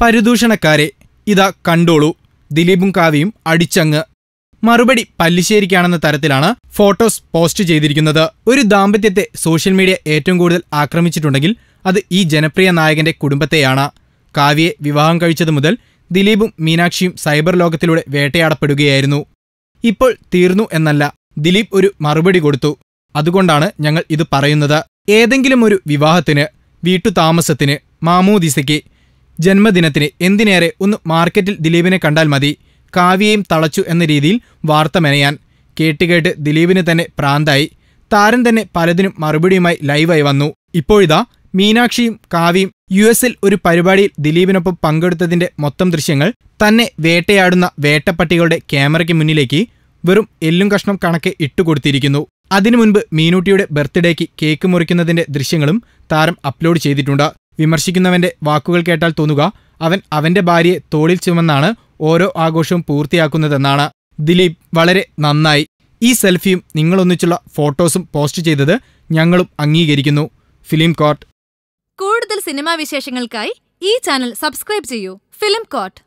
പരുദൂഷണക്കാരെ ഇതാ കണ്ടോളൂ. ദിലീപും കാവ്യയും അടിച്ചങ്ങ്. മറുപടി പല്ലിശ്ശേരിക്കാണെന്ന തരത്തിലാണ് ഫോട്ടോസ് പോസ്റ്റ് ചെയ്തിരിക്കുന്നത്. ഒരു ദാമ്പത്യത്തെ സോഷ്യൽ മീഡിയ ഏറ്റവും കൂടുതൽ ആക്രമിച്ചിട്ടുണ്ടെങ്കിൽ അത് ഈ ജനപ്രിയ നായകന്റെ കുടുംബത്തെയാണ്. കാവ്യയെ വിവാഹം കഴിച്ചതു മുതൽ ദിലീപും മീനാക്ഷിയും സൈബർ ലോകത്തിലൂടെ വേട്ടയാടപ്പെടുകയായിരുന്നു. ഇപ്പോൾ തീർന്നു എന്നല്ല ദിലീപ് ഒരു മറുപടി കൊടുത്തു. അതുകൊണ്ടാണ് ഞങ്ങൾ ഇത് പറയുന്നത്. ഏതെങ്കിലും ഒരു വിവാഹത്തിന് വീട്ടു താമസത്തിന് മാമൂദിസയ്ക്ക് ജന്മദിനത്തിന് എന്തിനേറെ ഒന്ന് മാർക്കറ്റിൽ ദിലീപിനെ കണ്ടാൽ മതി കാവ്യയും തളച്ചു എന്ന രീതിയിൽ വാർത്ത മെനയാൻ. കേട്ടുകേട്ട് ദിലീപിന് തന്നെ പ്രാന്തായി. താരം തന്നെ പലതിനും മറുപടിയുമായി ലൈവായി വന്നു. ഇപ്പോഴിതാ മീനാക്ഷിയും കാവ്യയും യു എസിൽ ഒരു പരിപാടിയിൽ ദിലീപിനൊപ്പം പങ്കെടുത്തതിന്റെ മൊത്തം ദൃശ്യങ്ങൾ തന്നെ വേട്ടയാടുന്ന വേട്ടപ്പട്ടികളുടെ ക്യാമറയ്ക്ക് മുന്നിലേക്ക് വെറും എല്ലും കഷ്ണം കണക്കെ ഇട്ടുകൊടുത്തിരിക്കുന്നു. അതിനു മുൻപ് മീനൂട്ടിയുടെ ബർത്ത്ഡേക്ക് കേക്ക് മുറിക്കുന്നതിന്റെ ദൃശ്യങ്ങളും താരം അപ്ലോഡ് ചെയ്തിട്ടുണ്ട്. വിമർശിക്കുന്നവന്റെ വാക്കുകൾ കേട്ടാൽ തോന്നുക അവൻ അവന്റെ ഭാര്യയെ തോളിൽ ചുമന്നാണ് ഓരോ ആഘോഷവും പൂർത്തിയാക്കുന്നതെന്നാണ്. ദിലീപ് വളരെ നന്നായി. ഈ സെൽഫിയും നിങ്ങളൊന്നിച്ചുള്ള ഫോട്ടോസും പോസ്റ്റ് ചെയ്തത് ഞങ്ങളും അംഗീകരിക്കുന്നു. Film court. കൂടുതൽ സിനിമാ വിശേഷങ്ങൾക്കായി ഈ ചാനൽ സബ്സ്ക്രൈബ് ചെയ്യൂ. Film coat